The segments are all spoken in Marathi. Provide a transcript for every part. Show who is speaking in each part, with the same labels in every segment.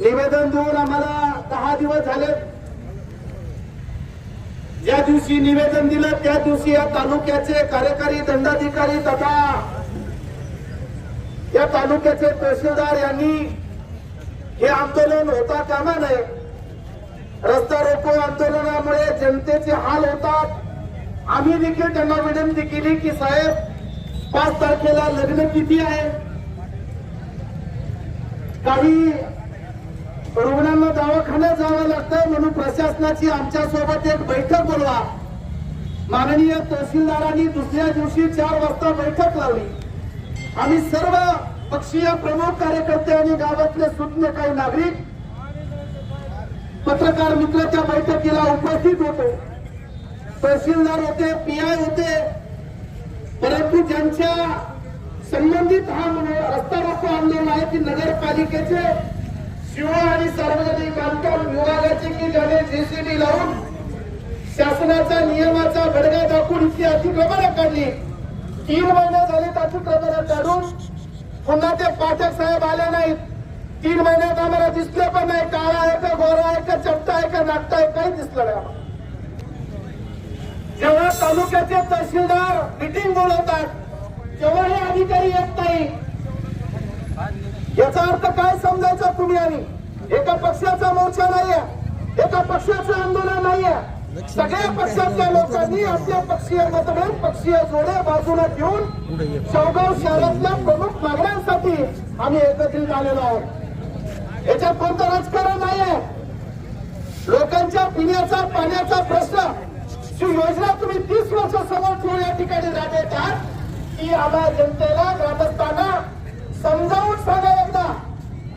Speaker 1: निवेदन देऊन आम्हाला दहा दिवस झाले. ज्या दिवशी निवेदन दिलं त्या दिवशी या तालुक्याचे कार्यकारी दंडाधिकारी तथा या तालुक्याचे तहसीलदार यांनी हे आंदोलन होता कामा नये. रस्ता रोको आंदोलनामुळे जनतेचे हाल होतात. आम्ही देखील त्यांना विनंती केली की साहेब पाच तारखेला लग्न किती आहे? काही रुग्णांना दवाखान्यात जावं लागतं म्हणून प्रशासनाची आमच्यासोबत एक बैठक बोलवा. माननीय तहसीलदारांनी दुसऱ्या दिवशी चार वाजता बैठक लावली. आम्ही सर्व पक्षीय प्रमुख कार्यकर्ते आणि गावातले सुज्ञ काही नागरिक पत्रकार मित्राच्या बैठकीला उपस्थित होतो. तहसीलदार होते पीआय होते परंतु ज्यांच्या संबंधित हा रस्ता रोको आंदोलन आहे की नगरपालिकेचे शिवा आणि सार्वजनिक बांधकाम विभागाची की ज्याने जेसीबी लावून शासनाचा नियमाचा बडगा दाखवून इतकी अतिक्रमण काढली. तीन महिने झाले अतिक्रमण काढून पुन्हा ते पाठक साहेब आले नाहीत. तीन महिन्यात आम्हाला दिसले पण नाही. काळा आहे का गोरा आहे का चपटा आहे का नाटता आहे काही दिसलं नाही जेव्हा तालुक्याचे तहसीलदार मिटिंग बोलवतात तेव्हा हे अधिकारी येत नाही. याचा अर्थ काय समजायचा तुम्ही आणि? एका पक्षाचा मोर्चा नाहीये. एका पक्षाचं आंदोलन नाहीये. सगळ्या पक्षातल्या लोकांनी आपल्या पक्षीय मतभेद पक्षीय जोड्या बाजूला घेऊन चौगाव शहरातल्या प्रमुख मागण्यांसाठी आम्ही एकत्रित आलेलो आहोत. याच्यात कोणतं राजकारण नाहीये. लोकांच्या पिण्याचा पाण्याचा प्रश्न. जी योजना तुम्ही तीस वर्ष समोर ठेवून या ठिकाणी राबवतात ती आम्हा जनतेला ग्रामस्थांना समजावून सांगा एकदा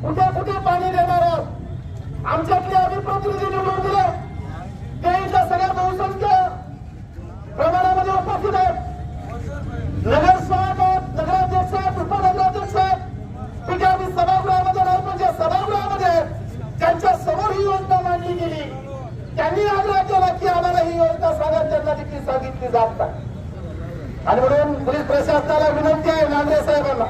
Speaker 1: कुठे कुठे पाणी देणार आहोत आमच्यातले आम्ही प्रतिनिधी निवडून दिले ते इथं सगळ्या बहुसंख्य प्रमाणामध्ये उपस्थित आहेत नगरसेवक आहेत नगराध्यक्ष आहेत उपनगराध्यक्ष आहेत ठीक आहे आम्ही सभागृहामध्ये नाही पण ज्या सभागृहामध्ये आहेत त्यांच्यासमोर ही योजना मांडली गेली त्यांनी आग्रह केला की आम्हाला ही योजना सांगा त्यांना देखील सांगितली जात नाही. आणि म्हणून पोलीस प्रशासनाला विनंती आहे नांद्रे साहेबांना.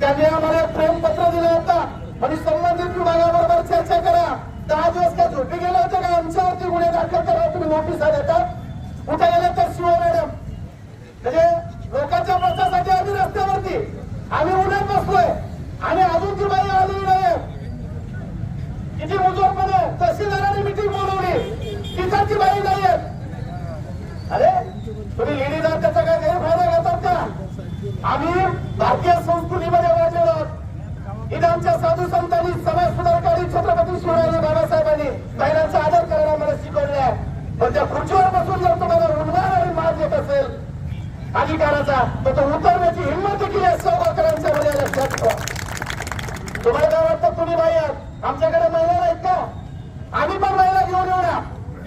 Speaker 1: त्यांनी आम्हाला प्रेम पत्र दिलं होतं. आणि संबंधित विभागाबरोबर चर्चा करा. दहा दिवस काय झोपी गेले होते का? आमच्यावरती गुन्हे दाखल करा. तुम्ही नोटिसा देतात कुठे गेले तर शिव मॅडम म्हणजे लोकांच्या प्रश्नासाठी आम्ही रस्त्यावरती आम्ही उन्हात बसलोय आणि अजून ती बाई आली नाही किती मुजोरपणे तहसीलदारांनी मिटिंग बोलवली तिथं ती बाई नाही अरे तुम्ही लेडीज आहात त्याचा काय गैरफायदा घेतात का आम्ही भारतीय संस्कृतीमध्ये वाढलेलो आहोत इथं आमच्या साधू संतांनी समाज सुधारकारी छत्रपती शिवरायांनी बाबासाहेबांनी महिलांचा आदर करायला आम्हाला शिकवले आहे पण त्या खुर्चीवर बसून जर तुम्हाला उन्हाळ आणि माज येत असेल अधिकाराचा तर तो उतरण्याची हिंमत देखील या सौगाकरांच्या मध्ये लक्षात ठेवा तुम्हाला काय वाटतं तुम्ही बाई आहात आमच्याकडे महिला नाहीत का? आम्ही पण महिला घेऊन येऊ ना.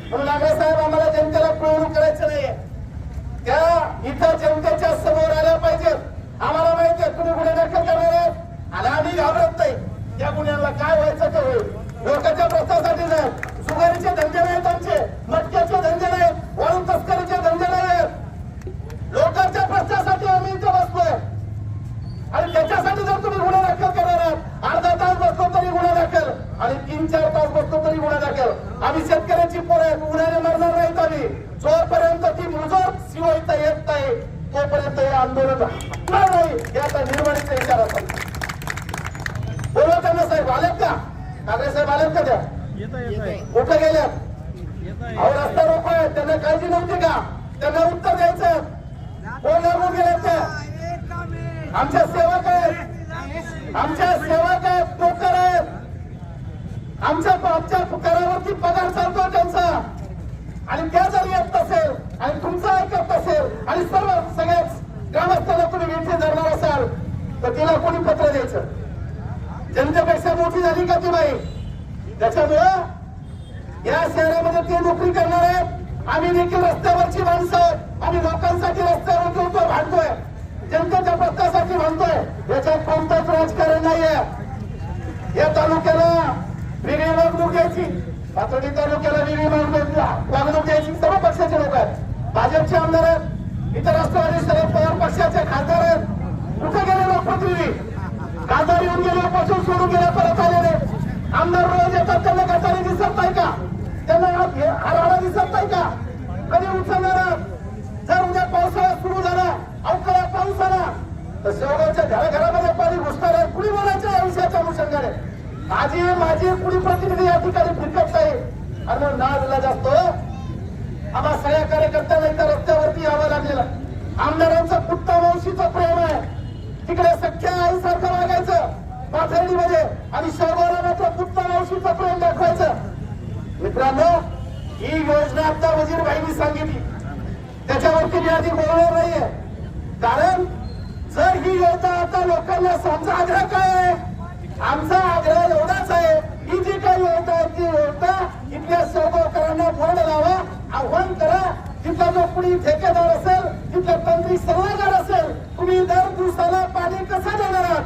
Speaker 1: म्हणून नागरे साहेब आम्हाला जनतेला पिळवणूक करायचं नाहीये. त्या इथं जनतेच्या समोर आल्या पाहिजेत. आम्हाला माहिती आहे तुम्ही गुन्हे दाखल करणार आहेत आणि आम्ही घाबरत नाही. त्या गुन्ह्याला काय व्हायचं ते होईल. लोकांच्या प्रश्नासाठी नाही. सुगारीचे धंदे नाहीत आमचे. मटक्याचे धंदे नाहीत. वाळू तस्करीचे धंदे नाहीत. लोकांच्या प्रश्नासाठी आम्ही इथं बसलोय. आणि त्याच्यासाठी जर तुम्ही गुन्हा दाखल करणार आहात अर्धा तास बसलो तरी गुन्हा दाखल आणि तीन चार तास बसलो तरी गुन्हा दाखल आम्ही शेतकऱ्याची पोरं उन्हाने मरणार नाहीत आम्ही. जोपर्यंत ती मुजोर शिव इथं येत नाही तोपर्यंत हे आंदोलन नाही आता निर्माणीचा इशारा सांगतो. बोलवा त्यांना साहेब आलेत का? नागरे साहेब आलेत का त्या? कुठे गेल्यात अहो रस्ता रोको आहे त्यांना काळजी नव्हती का? त्यांना उत्तर द्यायचं. कोण लागून गेले त्या आमच्या सेवक आहेत. आमच्या सेवक आहेत नोकर आहेत. आमच्या आमच्या करावरती पगार चालतो त्यांचा. आणि त्या जर येत असेल आणि तुमचं ऐकत असेल आणि सर्व सगळ्याच ग्रामस्थांना कोणी विनंती धरणार असाल तर तिला कोणी पत्र द्यायचं? जनतेपेक्षा मोठी झाली का ती बाई? त्याच्यामुळं या शहरामध्ये ते नोकरी करणार आहेत. आम्ही देखील रस्त्यावरची माणसं आम्ही लोकांसाठी रस्त्यावरती उभं भांडतोय. जनतेच्या प्रश्नासाठी भांडतोय. याच्यात कोणतंच राजकारण नाहीये. या तालुक्याला विधी निवडणूक घ्यायची. पाचोडी तालुक्याला विधी निवडणूक लागणूक घ्यायची. सर्व पक्षाचे लोक आहेत. भाजपचे आमदार आहेत. इतर राष्ट्रवादी शरद पवार पक्षाचे खासदार आहेत. कुठे गेले लोकप्रतिनिधी खासदार येऊन गेले पासून सोडून गेल्या परत आलेले आमदार रोज येतात त्यांना गटारी दिसत नाही का? त्यांना हराडा दिसत नाही का? कधी उचलणार? जर उद्या पावसाळा सुरू झाला अवकाळा पाऊस आला तर शेवगावच्या घराघरा माझे माझे कुणी प्रतिनिधी या ठिकाणी फिरकत नाही. आणि ना दिला जातो आम्हा सगळ्या कार्यकर्त्यांना इथं रस्त्यावरती यावं लागलेलं. आमदारांचं पुट्टा वंशीचं प्रेम आहे. तिकडे सख्या आईसारखं वागायचं पाथर्डीमध्ये आणि शहराला मात्र पुट्टा वंशीचं प्रेम दाखवायचं. मित्रांनो ही योजना आता वजीरबाईंनी सांगितली. त्याच्यावरती मी आधी बोलणार नाहीये. कारण जर ही योजना आता लोकांना समजा आग्रह काय आहे आमचा आग्रह एवढाच आहे ही जी काही योजना आहे ती योजना इथल्या सहकारांना बोर्ड लावा आव्हान करा. तिथला जो कुणी ठेकेदार असेल तिथला तंत्री सल्लागार असेल तुम्ही दर दिवसाला पाणी कसं देणार आहात?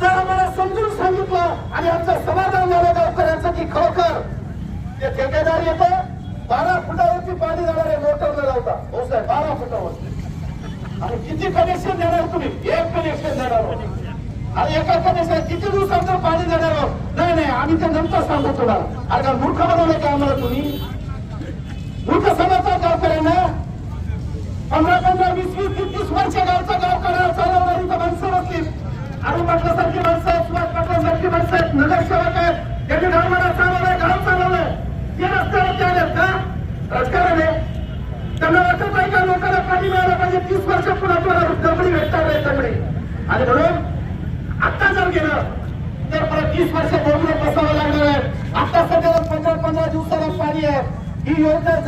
Speaker 1: जर आम्हाला समजून सांगितलं आणि आमचं समाधान झालं गावकऱ्यांचं की खरोखर ते ठेकेदार येतो. बारा फुटावरती पाणी जाणारे मोटर न लावता हो साहेब बारा फुटावरती. आणि किती कनेक्शन देणार तुम्ही? एक कनेक्शन देणार अरे एका कनेक्शन किती दिवसाचं पाणी देणार आहोत? नाही नाही आम्ही ते नंतर सांगतो तुला अरे का मूर्ख बनवलं का आम्हाला तुम्ही? मूर्ख समजता गावकऱ्यांना पंधरा पंधरा वीस वीस तीस तीस वर्ष गावचा गावकऱ्याला चालवणारी तर माणसं बसली अरे पाटलासारखी माणसं आहेत सुभाष पाटलासारखी माणसं आहेत नगरसेवक आहेत. त्यांनी गावाला चालवलंय गाव चालवलंय. ते रस्त्यावरती आलेत का? राजकारण आहे. त्यांना वाटत नाही का लोकांना पाणी मिळालं पाहिजे? तीस वर्ष पुन्हा तुम्हाला दगडी भेटणार नाही दगडी. आणि म्हणून आता जर गेलं तर परत तीस वर्ष बोलून बसावं लागणार आहे. आता सध्या पंधरा पंधरा दिवसाला पाणी आहे. ही योजना